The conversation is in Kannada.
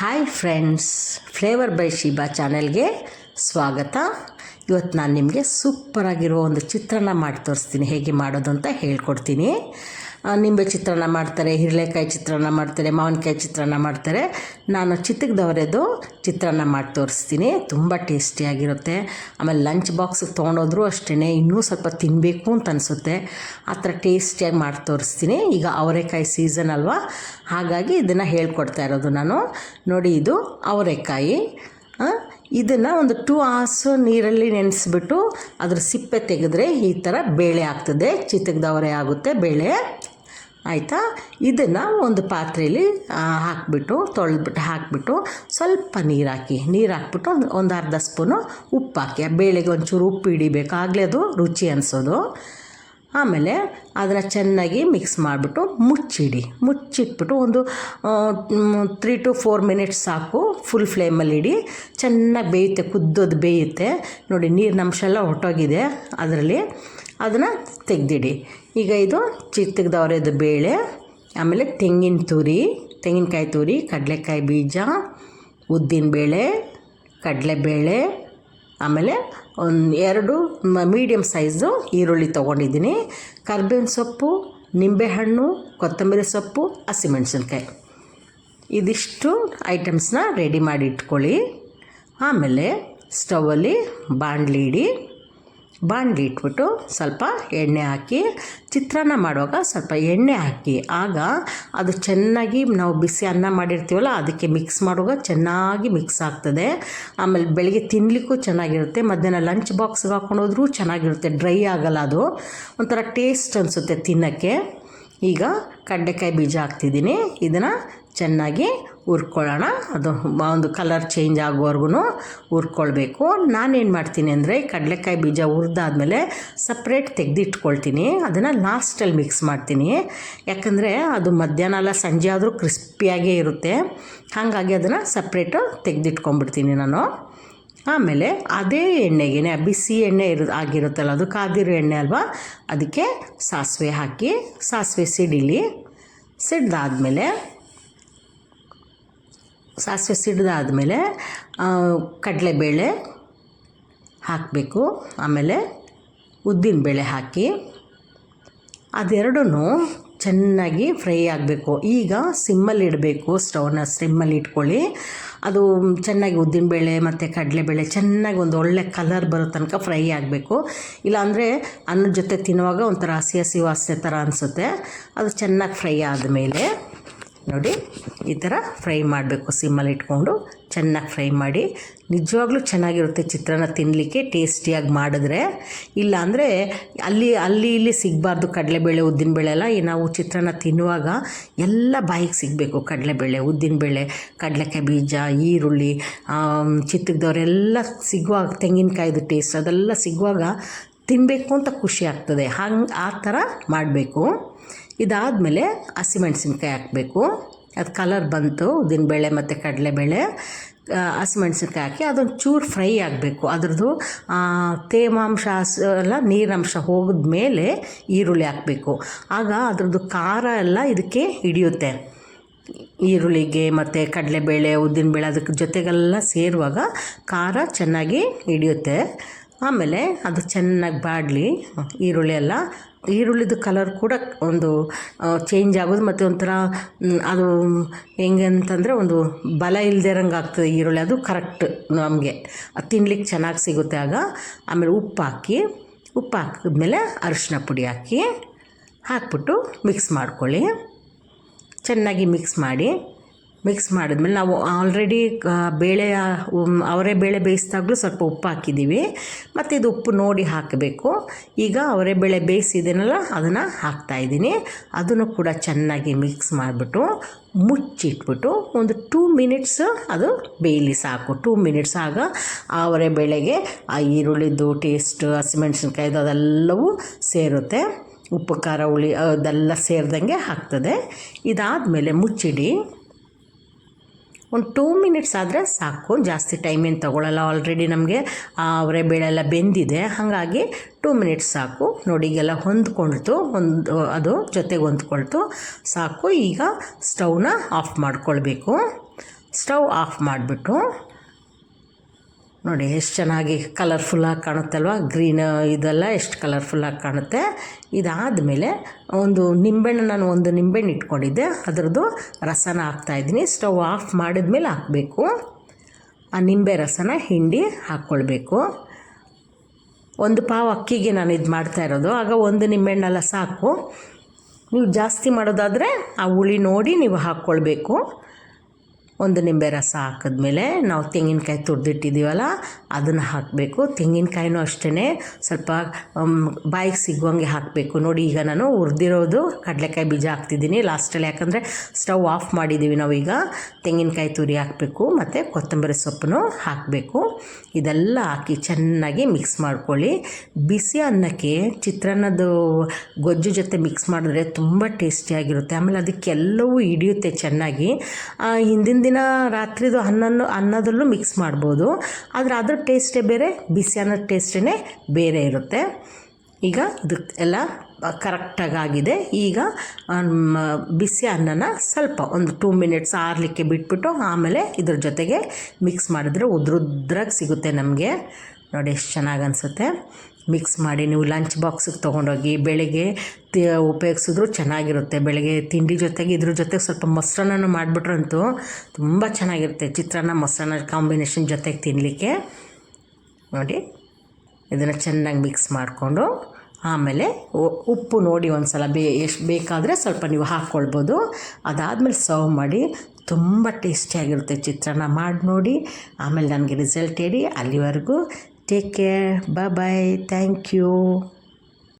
Hi friends flavour by Shiba ಚಾನೆಲ್ಗೆ ಸ್ವಾಗತ. ಇವತ್ತು ನಾನು ನಿಮಗೆ ಸೂಪರಾಗಿರುವ ಒಂದು ಚಿತ್ರಾನ್ನ ಮಾಡಿ ತೋರಿಸ್ತೀನಿ, ಹೇಗೆ ಮಾಡೋದು ಅಂತ ಹೇಳ್ಕೊಡ್ತೀನಿ. ನಿಂಬೆ ಚಿತ್ರಾನ್ನ ಮಾಡ್ತಾರೆ, ಹಿರಳೆಕಾಯಿ ಚಿತ್ರಾನ್ನ ಮಾಡ್ತಾರೆ, ಮಾವಿನಕಾಯಿ ಚಿತ್ರಾನ್ನ ಮಾಡ್ತಾರೆ. ನಾನು ಚಿತ್ತಗದವರೆದು ಚಿತ್ರಾನ್ನ ಮಾಡಿ ತೋರಿಸ್ತೀನಿ. ತುಂಬ ಟೇಸ್ಟಿಯಾಗಿರುತ್ತೆ ಆಮೇಲೆ ಲಂಚ್ ಬಾಕ್ಸ್ ತೊಗೊಂಡೋದ್ರೂ ಅಷ್ಟೇ ಇನ್ನೂ ಸ್ವಲ್ಪ ತಿನ್ನಬೇಕು ಅಂತ ಅನಿಸುತ್ತೆ. ಆ ಥರ ಟೇಸ್ಟಿಯಾಗಿ ಮಾಡಿ ತೋರಿಸ್ತೀನಿ. ಈಗ ಅವರೆಕಾಯಿ ಸೀಸನ್ ಅಲ್ವಾ? ಹಾಗಾಗಿ ಇದನ್ನು ಹೇಳ್ಕೊಡ್ತಾ ಇರೋದು ನಾನು. ನೋಡಿ, ಇದು ಅವರೆಕಾಯಿ. ಇದನ್ನು ಒಂದು ಟೂ ಅವರ್ಸ್ ನೀರಲ್ಲಿ ನೆನೆಸ್ಬಿಟ್ಟು ಅದ್ರ ಸಿಪ್ಪೆ ತೆಗೆದ್ರೆ ಈ ಥರ ಬೇಳೆ ಆಗ್ತದೆ. ಚಿತ್ತಗದವರೆ ಆಗುತ್ತೆ ಬೇಳೆ. ಆಯಿತಾ? ಇದನ್ನು ಒಂದು ಪಾತ್ರೆಯಲ್ಲಿ ಹಾಕಿಬಿಟ್ಟು ತೊಳೆದ್ಬಿಟ್ಟು ಹಾಕಿಬಿಟ್ಟು ಸ್ವಲ್ಪ ನೀರು ಹಾಕಿ. ನೀರು ಹಾಕ್ಬಿಟ್ಟು ಒಂದು ಒಂದು ಅರ್ಧ ಸ್ಪೂನು ಉಪ್ಪು ಹಾಕಿ. ಬೇಳೆಗೆ ಒಂಚೂರು ಉಪ್ಪು ಹಿಡಿಬೇಕು. ಆಗಲೇ ಅದು ರುಚಿ ಅನಿಸೋದು. ಆಮೇಲೆ ಅದನ್ನು ಚೆನ್ನಾಗಿ ಮಿಕ್ಸ್ ಮಾಡಿಬಿಟ್ಟು ಮುಚ್ಚಿಡಿ. ಮುಚ್ಚಿಟ್ಬಿಟ್ಟು ಒಂದು ತ್ರೀ ಟು ಫೋರ್ ಮಿನಿಟ್ಸ್ ಸಾಕು. ಫುಲ್ ಫ್ಲೇಮಲ್ಲಿ ಇಡಿ. ಚೆನ್ನಾಗಿ ಬೇಯುತ್ತೆ. ಕುದ್ದೋದು ಬೇಯುತ್ತೆ. ನೋಡಿ ನೀರಿನ ಅಂಶ ಎಲ್ಲ ಹೊಟ್ಟೋಗಿದೆ ಅದರಲ್ಲಿ ಅದನ್ನು ತೆಗೆದಿಡಿ. ಈಗ ಇದು ಚಿತ್ತಗದವರೆದು ಬೇಳೆ, ಆಮೇಲೆ ತೆಂಗಿನ ತುರಿ, ತೆಂಗಿನಕಾಯಿ ತುರಿ, ಕಡಲೆಕಾಯಿ ಬೀಜ, ಉದ್ದಿನ ಬೇಳೆ, ಕಡಲೆ ಕಡಲೆಬೇಳೆ ಆಮೇಲೆ ಒಂದು ಎರಡು ಮೀಡಿಯಮ್ ಸೈಜು ಈರುಳ್ಳಿ ತೊಗೊಂಡಿದ್ದೀನಿ. ಕರ್ಬೇವಿನ ಸೊಪ್ಪು, ನಿಂಬೆಹಣ್ಣು, ಕೊತ್ತಂಬರಿ ಸೊಪ್ಪು, ಹಸಿಮೆಣಸಿನ್ಕಾಯಿ. ಇದಿಷ್ಟು ಐಟಮ್ಸ್ನ ರೆಡಿ ಮಾಡಿ ಇಟ್ಕೊಳ್ಳಿ. ಆಮೇಲೆ ಸ್ಟವಲ್ಲಿ ಬಾಣಲಿ ಇಡಿ. ಬಾಣಲಿ ಇಟ್ಬಿಟ್ಟು ಸ್ವಲ್ಪ ಎಣ್ಣೆ ಹಾಕಿ, ಚಿತ್ರಾನ್ನ ಮಾಡುವಾಗ ಸ್ವಲ್ಪ ಎಣ್ಣೆ ಹಾಕಿ. ಆಗ ಅದು ಚೆನ್ನಾಗಿ ನಾವು ಬಿಸಿ ಅನ್ನ ಮಾಡಿರ್ತೀವಲ್ಲ, ಅದಕ್ಕೆ ಮಿಕ್ಸ್ ಮಾಡುವಾಗ ಚೆನ್ನಾಗಿ ಮಿಕ್ಸ್ ಆಗ್ತದೆ. ಆಮೇಲೆ ಬೆಳಗ್ಗೆ ತಿನ್ನಲಿಕ್ಕೂ ಚೆನ್ನಾಗಿರುತ್ತೆ, ಮಧ್ಯಾಹ್ನ ಲಂಚ್ ಬಾಕ್ಸ್ಗೆ ಹಾಕೊಂಡು ಹೋದ್ರೂ ಚೆನ್ನಾಗಿರುತ್ತೆ ಡ್ರೈ ಆಗಲ್ಲ ಅದು. ಒಂಥರ ಟೇಸ್ಟ್ ಅನಿಸುತ್ತೆ ತಿನ್ನೋಕ್ಕೆ. ಈಗ ಕಡ್ಲೆಕಾಯಿ ಬೀಜ ಹಾಕ್ತಿದ್ದೀನಿ, ಇದನ್ನು ಚೆನ್ನಾಗಿ ಹುರ್ಕೊಳ್ಳೋಣ. ಅದು ಒಂದು ಕಲರ್ ಚೇಂಜ್ ಆಗೋವರೆಗೂ ಹುರ್ಕೊಳ್ಬೇಕು. ನಾನೇನು ಮಾಡ್ತೀನಿ ಅಂದರೆ ಕಡಲೆಕಾಯಿ ಬೀಜ ಹುರಿದಾದ್ಮೇಲೆ ಸಪ್ರೇಟ್ ತೆಗೆದಿಟ್ಕೊಳ್ತೀನಿ. ಅದನ್ನು ಲಾಸ್ಟಲ್ಲಿ ಮಿಕ್ಸ್ ಮಾಡ್ತೀನಿ. ಯಾಕಂದರೆ ಅದು ಮಧ್ಯಾಹ್ನ ಅಲ್ಲ, ಸಂಜೆ ಆದರೂ ಕ್ರಿಸ್ಪಿಯಾಗೇ ಇರುತ್ತೆ. ಹಾಗಾಗಿ ಅದನ್ನು ಸಪ್ರೇಟು ತೆಗೆದಿಟ್ಕೊಂಡ್ಬಿಡ್ತೀನಿ ನಾನು. ಆಮೇಲೆ ಅದೇ ಎಣ್ಣೆಗೇನೆ, ಬಿಸಿ ಎಣ್ಣೆ ಇರೋ, ಆಗಿರುತ್ತಲ್ಲ, ಅದು ಕಾದಿರೋ ಎಣ್ಣೆ ಅಲ್ವಾ, ಅದಕ್ಕೆ ಸಾಸಿವೆ ಹಾಕಿ, ಸಾಸಿವೆ ಸಿಡಿಲಿ, ಸಿಡ್ದಾದ್ಮೇಲೆ ಸಾಸಿವೆ ಕಡಲೆ ಕಡಲೆಬೇಳೆ ಹಾಕಬೇಕು. ಆಮೇಲೆ ಉದ್ದಿನಬೇಳೆ ಹಾಕಿ ಅದೆರಡೂ ಚೆನ್ನಾಗಿ ಫ್ರೈ ಆಗಬೇಕು. ಈಗ ಸಿಮ್ಮಲ್ಲಿ ಇಡಬೇಕು, ಸ್ಟವ್ನ ಸಿಮ್ಮಲ್ಲಿ ಇಟ್ಕೊಳ್ಳಿ. ಅದು ಚೆನ್ನಾಗಿ ಉದ್ದಿನಬೇಳೆ ಮತ್ತು ಕಡಲೆಬೇಳೆ ಚೆನ್ನಾಗಿ ಒಂದು ಒಳ್ಳೆ ಕಲರ್ ಬರೋ ತನಕ ಫ್ರೈ ಆಗಬೇಕು. ಇಲ್ಲಾಂದರೆ ಅನ್ನದ ಜೊತೆ ತಿನ್ನುವಾಗ ಒಂಥರ ಹಸಿ ಹಸಿ ವಾಸನೆ ಥರ ಅನಿಸುತ್ತೆ. ಅದು ಚೆನ್ನಾಗಿ ಫ್ರೈ ಆದಮೇಲೆ ನೋಡಿ, ಈ ಥರ ಫ್ರೈ ಮಾಡಬೇಕು. ಸಿಮ್ಮಲ್ಲಿ ಇಟ್ಕೊಂಡು ಚೆನ್ನಾಗಿ ಫ್ರೈ ಮಾಡಿ. ನಿಜವಾಗ್ಲೂ ಚೆನ್ನಾಗಿರುತ್ತೆ ಚಿತ್ರಾನ್ನ ತಿನ್ನಲಿಕ್ಕೆ ಟೇಸ್ಟಿಯಾಗಿ ಮಾಡಿದ್ರೆ. ಇಲ್ಲಾಂದರೆ ಅಲ್ಲಿ ಅಲ್ಲಿ ಇಲ್ಲಿ ಸಿಗಬಾರ್ದು ಕಡಲೆಬೇಳೆ ಉದ್ದಿನಬೇಳೆ ಎಲ್ಲ. ನಾವು ಚಿತ್ರಾನ್ನ ತಿನ್ನುವಾಗ ಎಲ್ಲ ಬಾಯಿಗೆ ಸಿಗಬೇಕು ಕಡಲೆಬೇಳೆ ಉದ್ದಿನಬೇಳೆ ಕಡಲೆಕಾಯಿ ಬೀಜ, ಈರುಳ್ಳಿ ಚಿತ್ರದವರೆಲ್ಲ ಸಿಗುವಾಗ ತೆಂಗಿನಕಾಯಿದು ಟೇಸ್ಟ್ ಅದೆಲ್ಲ ಸಿಗುವಾಗ ತಿನ್ನಬೇಕು ಅಂತ ಖುಷಿ ಆಗ್ತದೆ. ಹಂಗೆ ಆ ಥರ ಮಾಡಬೇಕು. ಇದಾದಮೇಲೆ ಹಸಿಮೆಣ್ಸಿನ್ಕಾಯಿ ಹಾಕಬೇಕು. ಅದು ಕಲರ್ ಬಂತು ಉದ್ದಿನಬೇಳೆ ಮತ್ತು ಕಡಲೆಬೇಳೆ ಹಸಿಮೆಣ್ಸಿನ್ಕಾಯಿ ಹಾಕಿ ಅದೊಂದು ಚೂರು ಫ್ರೈ ಆಗಬೇಕು. ಅದ್ರದ್ದು ತೇವಾಂಶ ಎಲ್ಲ ನೀರಿನಂಶ ಹೋಗಿದ ಮೇಲೆ ಈರುಳ್ಳಿ ಹಾಕಬೇಕು. ಆಗ ಅದ್ರದ್ದು ಖಾರ ಎಲ್ಲ ಇದಕ್ಕೆ ಹಿಡಿಯುತ್ತೆ. ಈರುಳ್ಳಿಗೆ ಮತ್ತು ಕಡಲೆಬೇಳೆ ಉದ್ದಿನಬೇಳೆ ಅದಕ್ಕೆ ಜೊತೆಗೆಲ್ಲ ಸೇರುವಾಗ ಖಾರ ಚೆನ್ನಾಗಿ ಹಿಡಿಯುತ್ತೆ. ಆಮೇಲೆ ಅದು ಚೆನ್ನಾಗಿ ಬಾಡಲಿ, ಈರುಳ್ಳಿ ಎಲ್ಲ. ಈರುಳ್ಳಿದು ಕಲರ್ ಕೂಡ ಒಂದು ಚೇಂಜ್ ಆಗೋದು ಮತ್ತು ಒಂಥರ ಅದು ಹೆಂಗೆ ಅಂತಂದರೆ ಒಂದು ಬಲ ಇಲ್ಲದೆ ಆಗ್ತದೆ ಈರುಳ್ಳಿ. ಅದು ಕರೆಕ್ಟ್ ನಮಗೆ. ಅದು ತಿನ್ಲಿಕ್ಕೆ ಚೆನ್ನಾಗಿ ಸಿಗುತ್ತೆ ಆಗ. ಆಮೇಲೆ ಉಪ್ಪು ಹಾಕಿ, ಉಪ್ಪು ಹಾಕಿದ್ಮೇಲೆ ಅರಿಶಿನ ಪುಡಿ ಹಾಕಿ ಹಾಕ್ಬಿಟ್ಟು ಮಿಕ್ಸ್ ಮಾಡ್ಕೊಳ್ಳಿ. ಚೆನ್ನಾಗಿ ಮಿಕ್ಸ್ ಮಾಡಿ. ಮಿಕ್ಸ್ ಮಾಡಿದ್ಮೇಲೆ ನಾವು ಆಲ್ರೆಡಿ ಬೇಳೆ ಅವರೇ ಬೇಳೆ ಬೇಯಿಸಿದಾಗಲೂ ಸ್ವಲ್ಪ ಉಪ್ಪು ಹಾಕಿದ್ದೀವಿ ಮತ್ತು ಇದು ಉಪ್ಪು ನೋಡಿ ಹಾಕಬೇಕು. ಈಗ ಅವರೇ ಬೇಳೆ ಬೇಯಿಸಿದ್ದೀನಲ್ಲ ಅದನ್ನು ಹಾಕ್ತಾಯಿದ್ದೀನಿ ಅದನ್ನು ಕೂಡ ಚೆನ್ನಾಗಿ ಮಿಕ್ಸ್ ಮಾಡಿಬಿಟ್ಟು ಮುಚ್ಚಿಟ್ಬಿಟ್ಟು ಒಂದು ಟೂ ಮಿನಿಟ್ಸ್ ಅದು ಬೇಯಲಿ ಸಾಕು. ಟೂ ಮಿನಿಟ್ಸ್ ಆಗ ಅವರೇ ಬೇಳೆಗೆ ಆ ಈರುಳ್ಳಿದ್ದು ಟೇಸ್ಟ್ ಹಸಿಮೆಣ್ಸಿನ್ಕಾಯ್ದು ಅದೆಲ್ಲವೂ ಸೇರುತ್ತೆ. ಉಪ್ಪು, ಖಾರ, ಹುಳಿ, ಅದೆಲ್ಲ ಸೇರಿದಂಗೆ ಆಗ್ತದೆ. ಇದಾದಮೇಲೆ ಮುಚ್ಚಿಡಿ. ಒಂದು ಟೂ ಮಿನಿಟ್ಸ್ ಆದರೆ ಸಾಕು. ಜಾಸ್ತಿ ಟೈಮ್ ಏನು ತೊಗೊಳಲ್ಲ ಆಲ್ರೆಡಿ ನಮಗೆ. ಅವರೇ ಬೇಳೆ ಎಲ್ಲ ಬೆಂದಿದೆ. ಹಾಗಾಗಿ ಟೂ ಮಿನಿಟ್ಸ್ ಸಾಕು. ನೋಡಿ, ಈಗೆಲ್ಲ ಹೊಂದ್ಕೊಳ್ತು ಒಂದು, ಅದು ಜೊತೆಗೆ ಹೊಂದ್ಕೊಳ್ತು. ಸಾಕು. ಈಗ ಸ್ಟವ್ನ ಆಫ್ ಮಾಡ್ಕೊಳ್ಬೇಕು. ಸ್ಟವ್ ಆಫ್ ಮಾಡಿಬಿಟ್ಟು ನೋಡಿ, ಎಷ್ಟು ಚೆನ್ನಾಗಿ ಕಲರ್ಫುಲ್ಲಾಗಿ ಕಾಣುತ್ತಲ್ವ? ಗ್ರೀನ್ ಇದೆಲ್ಲ ಎಷ್ಟು ಕಲರ್ಫುಲ್ಲಾಗಿ ಕಾಣುತ್ತೆ? ಇದಾದಮೇಲೆ ಒಂದು ನಿಂಬೆಹಣ್ಣು ನಾನು ಒಂದು ನಿಂಬೆಹಣ್ಣು ಇಟ್ಕೊಂಡಿದ್ದೆ. ಅದರದ್ದು ರಸನ ಹಾಕ್ತಾಯಿದ್ದೀನಿ ಸ್ಟವ್ ಆಫ್ ಮಾಡಿದ್ಮೇಲೆ ಹಾಕಬೇಕು. ಆ ನಿಂಬೆ ರಸನ ಹಿಂಡಿ ಹಾಕ್ಕೊಳ್ಬೇಕು. ಒಂದು ಪಾವು ಅಕ್ಕಿಗೆ ನಾನು ಇದು ಮಾಡ್ತಾ ಇರೋದು. ಆಗ ಒಂದು ನಿಂಬೆಹಣ್ಣೆಲ್ಲ ಸಾಕು. ನೀವು ಜಾಸ್ತಿ ಮಾಡೋದಾದರೆ ಆ ಹುಳಿ ನೋಡಿ ನೀವು ಹಾಕ್ಕೊಳ್ಬೇಕು. ಒಂದು ನಿಂಬೆ ರಸ ಹಾಕಿದ್ಮೇಲೆ ನಾವು ತೆಂಗಿನಕಾಯಿ ತುರಿದಿಟ್ಟಿದ್ದೀವಲ್ಲ, ಅದನ್ನು ಹಾಕಬೇಕು. ತೆಂಗಿನಕಾಯಿನೂ ಅಷ್ಟೇ ಸ್ವಲ್ಪ ಬಾಯಿಗೆ ಸಿಗುವಂಗೆ ಹಾಕಬೇಕು. ನೋಡಿ, ಈಗ ನಾನು ಹುರಿದಿರೋದು ಕಡಲೆಕಾಯಿ ಬೀಜ ಹಾಕ್ತಿದ್ದೀನಿ. ಲಾಸ್ಟಲ್ಲಿ ಯಾಕಂದರೆ ಸ್ಟವ್ ಆಫ್ ಮಾಡಿದ್ದೀವಿ ನಾವೀಗ. ತೆಂಗಿನಕಾಯಿ ತುರಿ ಹಾಕಬೇಕು, ಮತ್ತು ಕೊತ್ತಂಬರಿ ಸೊಪ್ಪನ್ನು ಹಾಕಬೇಕು. ಇದೆಲ್ಲ ಹಾಕಿ ಚೆನ್ನಾಗಿ ಮಿಕ್ಸ್ ಮಾಡ್ಕೊಳ್ಳಿ. ಬಿಸಿ ಅನ್ನಕ್ಕೆ ಚಿತ್ರಾನ್ನದ ಗೊಜ್ಜು ಜೊತೆ ಮಿಕ್ಸ್ ಮಾಡಿದ್ರೆ ತುಂಬ ಟೇಸ್ಟಿಯಾಗಿರುತ್ತೆ ಆಮೇಲೆ ಅದಕ್ಕೆಲ್ಲವೂ ಹಿಡಿಯುತ್ತೆ ಚೆನ್ನಾಗಿ. ಹಿಂದಿನ ದಿನ ರಾತ್ರಿದು ಅನ್ನನ್ನು, ಅನ್ನದಲ್ಲೂ ಮಿಕ್ಸ್ ಮಾಡ್ಬೋದು. ಆದರೆ ಅದ್ರ ಟೇಸ್ಟೇ ಬೇರೆ, ಬಿಸಿ ಅನ್ನದ ಟೇಸ್ಟೇ ಬೇರೆ ಇರುತ್ತೆ. ಈಗ ಇದು ಎಲ್ಲ ಕರೆಕ್ಟಾಗಿ ಆಗಿದೆ ಈಗ ಬಿಸಿ ಅನ್ನನ ಸ್ವಲ್ಪ ಒಂದು ಟೂ ಮಿನಿಟ್ಸ್ ಆರಲಿಕ್ಕೆ ಬಿಟ್ಬಿಟ್ಟು ಆಮೇಲೆ ಇದ್ರ ಜೊತೆಗೆ ಮಿಕ್ಸ್ ಮಾಡಿದ್ರೆ ಉದ್ರುದ್ರಾಗಿ ಸಿಗುತ್ತೆ ನಮಗೆ. ನೋಡಿ ಎಷ್ಟು ಚೆನ್ನಾಗಿ ಅನಿಸುತ್ತೆ. ಮಿಕ್ಸ್ ಮಾಡಿ ನೀವು ಲಂಚ್ ಬಾಕ್ಸಿಗೆ ತೊಗೊಂಡೋಗಿ ಬೆಳಗ್ಗೆ ಉಪಯೋಗಿಸಿದ್ರು ಚೆನ್ನಾಗಿರುತ್ತೆ. ಬೆಳಗ್ಗೆ ತಿಂಡಿ ಜೊತೆಗೆ ಇದ್ರ ಜೊತೆಗೆ ಸ್ವಲ್ಪ ಮೊಸರನ್ನ ಮಾಡಿಬಿಟ್ರಂತೂ ತುಂಬ ಚೆನ್ನಾಗಿರುತ್ತೆ ಚಿತ್ರಾನ್ನ, ಮೊಸರನ್ನ ಕಾಂಬಿನೇಷನ್ ಜೊತೆಗೆ ತಿನ್ನಲಿಕ್ಕೆ ನೋಡಿ, ಇದನ್ನು ಚೆನ್ನಾಗಿ ಮಿಕ್ಸ್ ಮಾಡಿಕೊಂಡು ಆಮೇಲೆ ಉಪ್ಪು ನೋಡಿ ಒಂದು ಸಲ ಬೇ, ಎಷ್ಟು ಬೇಕಾದರೆ ಸ್ವಲ್ಪ ನೀವು ಹಾಕ್ಕೊಳ್ಬೋದು ಅದಾದಮೇಲೆ ಸರ್ವ್ ಮಾಡಿ ತುಂಬ ಟೇಸ್ಟಿಯಾಗಿರುತ್ತೆ ಚಿತ್ರಾನ್ನ ಮಾಡಿ ನೋಡಿ. ಆಮೇಲೆ ನನಗೆ ರಿಸಲ್ಟ್ ಹೇಳಿ ಅಲ್ಲಿವರೆಗೂ. Take care. Bye. Thank you.